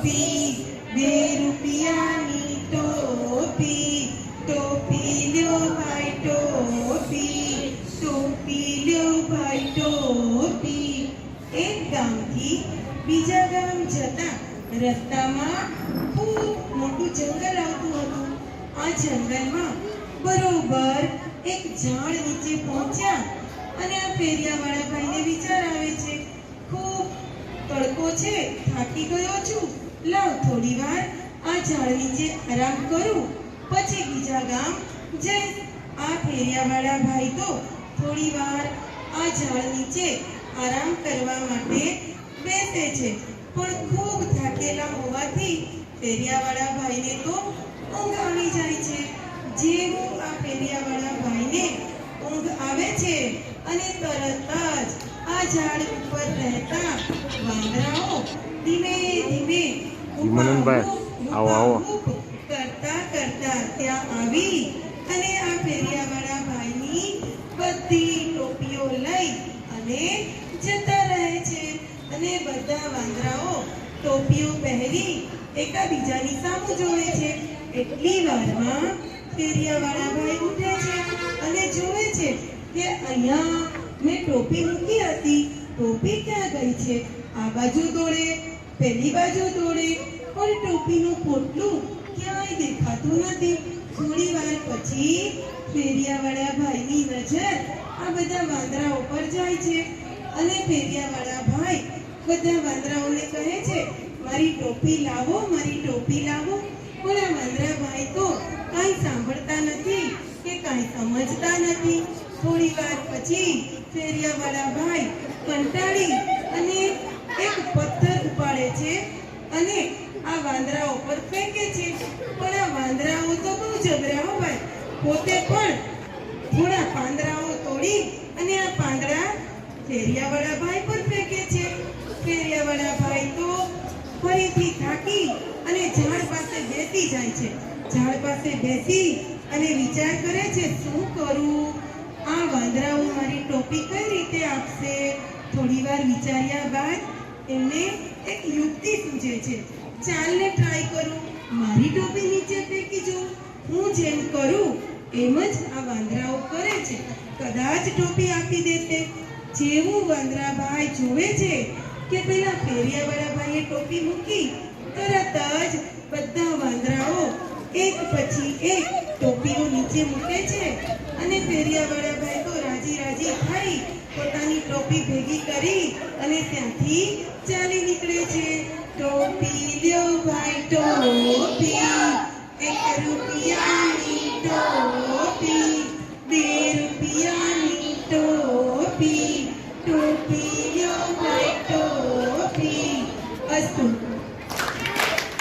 ટોપી બે રૂપિયાની ટોપી ટોપી લ્યો ભાઈ ટોપી ટોપી લ્યો ભાઈ ટોપી એક ગામથી બીજા ગામ જતા રસ્તામાં ખૂબ મોટું જંગલ આવતું હતું આ જંગલમાં બરોબર એક ઝાડ નીચે પહોંચ્યા અને આ ફેરિયાવાળા ભાઈને વિચાર આવે છે ખૂબ તડકો છે, થાકી ગયો છું. લાવ થોડી વાર, આ ઝાડ નીચે આરામ કરું. પછી બીજા ગામ જઈશ. આ ફેરિયાવાળા ભાઈ તો થોડી વાર આ ઝાડ નીચે આરામ કરવા માટે બેસે છે. પણ ખૂબ થાકેલા હોવાથી ફેરિયાવાળા ભાઈને તો ઊંઘ આવી જાય છે. જેવું આ ફેરિયાવાળા ભાઈને ઊંઘ આવે છે અને તરત જ આ ઝાડ ઉપર રહેતા વાંદરાઓ ધીમે ધીમે વિમનનભાઈ, આવો, આવો. કરતા કરતા ત્યાં આવી અને આ ફેરિયાવાળા ભાઈની બધી ટોપીઓ લઈ અને જતા રહે છે અને બધા વાંદરાઓ ટોપીઓ પહેરી એકાબીજાની સામું જોવે છે એટલી વારમાં ફેરિયાવાળા ભાઈ ઉઠે છે અને જોવે છે કે અહીંયા મેં ટોપી મૂકી હતી. ટોપી ક્યાં ગઈ છે? આ બાજુ દોડે, પેલી બાજુ દોડે. પણ ટોપીનું પોટલું ક્યાંય દેખાતું નથી. થોડી વાર પછી ફેરિયાવાળા ભાઈની નજર આ બધા વાંદરાઓ પર જાય છે. અને ફેરિયાવાળા ભાઈ બધા વાંદરાઓને કહે છે, મારી ટોપી લાવો, મારી ટોપી લાવો. પણ આ વાંદરા ભાઈ તો કાંઈ સાંભળતા નથી કે કાંઈ સમજતા નથી. થોડી વાર પછી ફેરિયાવાળા ભાઈ કંટાળી અને એક પથ્થર ઉપાડે છે અને આ વાંદરાઓ પર ફેંકે છે. પણ આ વાંદરાઓ તો બહુ જબરા હો ભાઈ પોતે પણ થોડા પાંદરાઓ તોડી અને આ પાંદડા ફેરિયાવાળા ભાઈ પર ફેંકે છે. ફેરિયાવાળા ભાઈ તો ફરીથી થાકી અને ઝાડ પાસે બેસી જાય છે. ઝાડ પાસે બેસી અને વિચાર કરે છે, શું કરું? આ વાંદરાઓ મારી ટોપી કઈ રીતે આપશે? થોડી વાર વિચાર્યા બાદ એમને એક યુક્તિ સૂઝે છે. ચાલને ટ્રાય કરું, મારી ટોપી નીચે ફેંકી જોઉં. હું જેમ કરું, એમ જ આ વાંદરાઓ કરે છે. કદાચ ટોપી આપી દેશે. જેવું વાંદરા ભાઈ જોવે છે કે પેલા ફેરિયાવાળા ભાઈએ ટોપી મૂકી, તરત જ બધા એક પછી એક ટોપીઓ નીચે મૂકે છે અને ફેરિયાવાળા ભાઈ તો રાજી રાજી થઈ પોતાની ટોપી ભેગી કરી અને ત્યાંથી ચાલી નીકળે છે. ટોપી લ્યો ભાઈ, ટોપી. એક રૂપિયાની ટોપી, બે રૂપિયાની ટોપી. ટોપી લ્યો ભાઈ, ટોપી. અસ્તુ